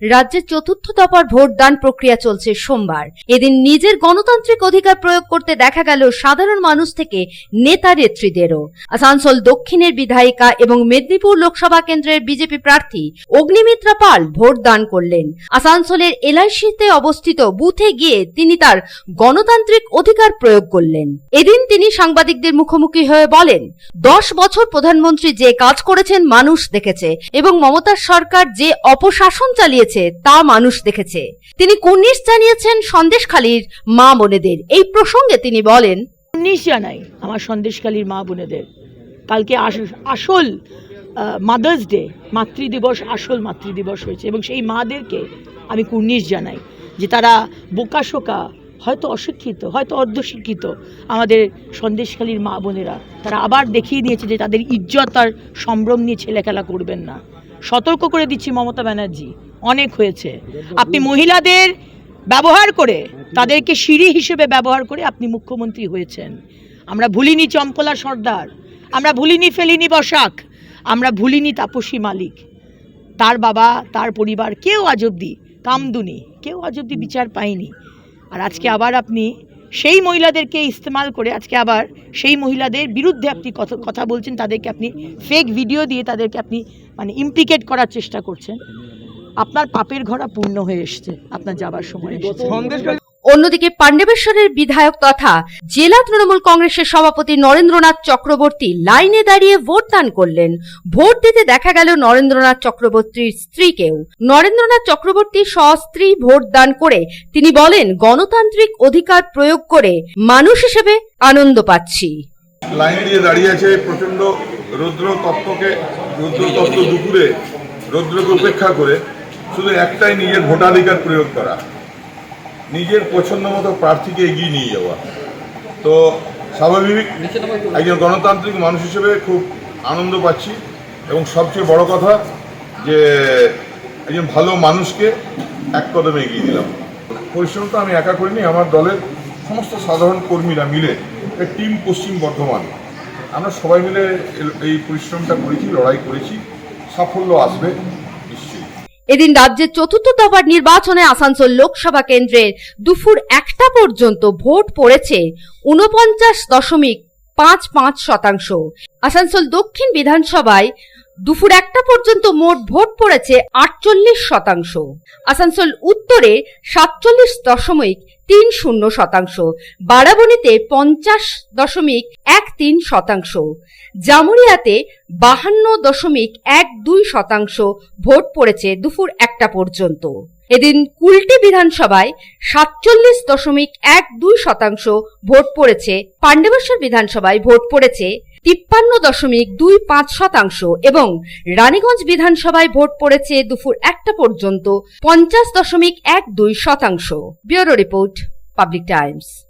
রাজ্যের চতুর্থ দফার ভোটদান প্রক্রিয়া চলছে সোমবার। এদিন নিজের গণতান্ত্রিক অধিকার প্রয়োগ করতে দেখা গেল সাধারণ মানুষ থেকে নেতা নেত্রীদেরও। আসানসোল দক্ষিণের বিধায়িকা এবং মেদিনীপুর লোকসভা কেন্দ্রের বিজেপি প্রার্থী অগ্নিমিত্রা পাল ভোট দান করলেন। আসানসোলের এলআইসিতে অবস্থিত বুথে গিয়ে তিনি তার গণতান্ত্রিক অধিকার প্রয়োগ করলেন। এদিন তিনি সাংবাদিকদের মুখোমুখি হয়ে বলেন, দশ বছর প্রধানমন্ত্রী যে কাজ করেছেন মানুষ দেখেছে এবং মমতার সরকার যে অপশাসন চালিয়েছে তা মানুষ দেখেছে। তিনি কুর্নিশ জানিয়েছেন সন্দেশখালীর মা বোনেদের। এই প্রসঙ্গে তিনি বলেন উনিশ জানাই আমার সন্দেশকালীর মা বোনেদের। কালকে আসল মাদার্স ডে মাতৃদিবস, আসল মাতৃদিবস হয়েছে। এবং সেই মাদেরকে আমি কুর্নিশ জানাই, যে তারা বোকাশোকা হয়তো অশিক্ষিত, হয়তো অর্ধশিক্ষিত আমাদের সন্দেশখালীর মা বোনেরা। তারা আবার দেখিয়ে দিয়েছে যে তাদের ইজ্জত আর সম্ভ্রম নিয়ে ছেলেখেলা করবেন না। সতর্ক করে দিচ্ছি মমতা ব্যানার্জি। অনেক হয়েছে। আপনি মহিলাদের ব্যবহার করে তাদেরকে সিঁড়ি হিসেবে ব্যবহার করে আপনি মুখ্যমন্ত্রী হয়েছেন। আমরা ভুলিনি চম্পলা সর্দার, আমরা ভুলিনি ফেলিনি বসাক, আমরা ভুলিনি তাপসী মালিক। তার বাবা, তার পরিবার কেউ আজ অব্দি কামদুনি, কেউ আজ অব্দি বিচার পায়নি। আর আজকে আবার আপনি সেই মহিলাদেরকে ইস্তেমাল করে আজকে আবার সেই মহিলাদের বিরুদ্ধে আপনি কথা বলছেন, তাদেরকে আপনি ফেক ভিডিও দিয়ে তাদেরকে আপনি মানে ইমপ্লিকেট করার চেষ্টা করছেন। আপনার পাপের ঘোড়া পূর্ণ হয়ে এসছে আপনার যাবার সময় অন্যদিকে পাণ্ডবেশ্বরের বিধায়ক তথা জেলা তৃণমূল কংগ্রেসের সভাপতি নরেন্দ্রনাথ চক্রবর্তী লাইনে দাঁড়িয়ে ভোট দান করলেন। ভোট দিতে দেখা গেল নরেন্দ্রনাথ চক্রবর্তীর স্ত্রীকেও। নরেন্দ্রনাথ চক্রবর্তী স্ত্রী ভোট দান করে তিনি বলেন গণতান্ত্রিক অধিকার প্রয়োগ করে মানুষ হিসেবে আনন্দ পাচ্ছি। লাইন দিয়ে দাঁড়িয়ে আছে প্রচণ্ড রৌদ্র তত্ত্বকে রৌদ্র তত্ত্ব দুপুরে রৌদ্রকে উপেক্ষা করে। শুধু একটাই নিজের ভোটাধিকার প্রয়োগ করা। নিজের পছন্দ মতো প্রার্থীকে এগিয়ে নিয়ে যাওয়া। তো স্বাভাবিক একজন গণতান্ত্রিক মানুষ হিসেবে খুব আনন্দ পাচ্ছি এবং সবচেয়ে বড় কথা যে একজন ভালো মানুষকে এক কদমে এগিয়ে দিলাম পরিশ্রম তো আমি একা করিনি, আমার দলের সমস্ত সাধারণ কর্মীরা মিলে টিম পশ্চিম বর্ধমান। আমরা সবাই মিলে এই পরিশ্রমটা করেছি, লড়াই করেছি, সাফল্য আসবে। এদিন রাজ্যের চতুর্থ দফার নির্বাচনে আসানসোল লোকসভা কেন্দ্রের দুপুর একটা পর্যন্ত ভোট পড়েছে উনপঞ্চাশ দশমিক পাঁচ পাঁচ শতাংশ। আসানসোল দক্ষিণ বিধানসভায় দুপুর একটা পর্যন্ত মোট ভোট পড়েছে আটচল্লিশ শতাংশ। আসানসোল উত্তরে সাতচল্লিশ দশমিক তিন শূন্য শতাংশ, বারাবণীতে পঞ্চাশ দশমিক এক তিন শতাংশ, জামুরিয়াতে বাহান্ন দশমিক এক দুই শতাংশ ভোট পড়েছে দুপুর একটা পর্যন্ত। এদিন কুলটি বিধানসভায় সাতচল্লিশ দশমিক এক দুই শতাংশ ভোট পড়েছে পাণ্ডবেশ্বর বিধানসভায় ভোট পড়েছে তিপ্পান্ন দশমিক দুই পাঁচ শতাংশ এবং রানীগঞ্জ বিধানসভায় ভোট পড়েছে দুপুর একটা পর্যন্ত পঞ্চাশ দশমিক এক দুই শতাংশ। Bureau report, public times.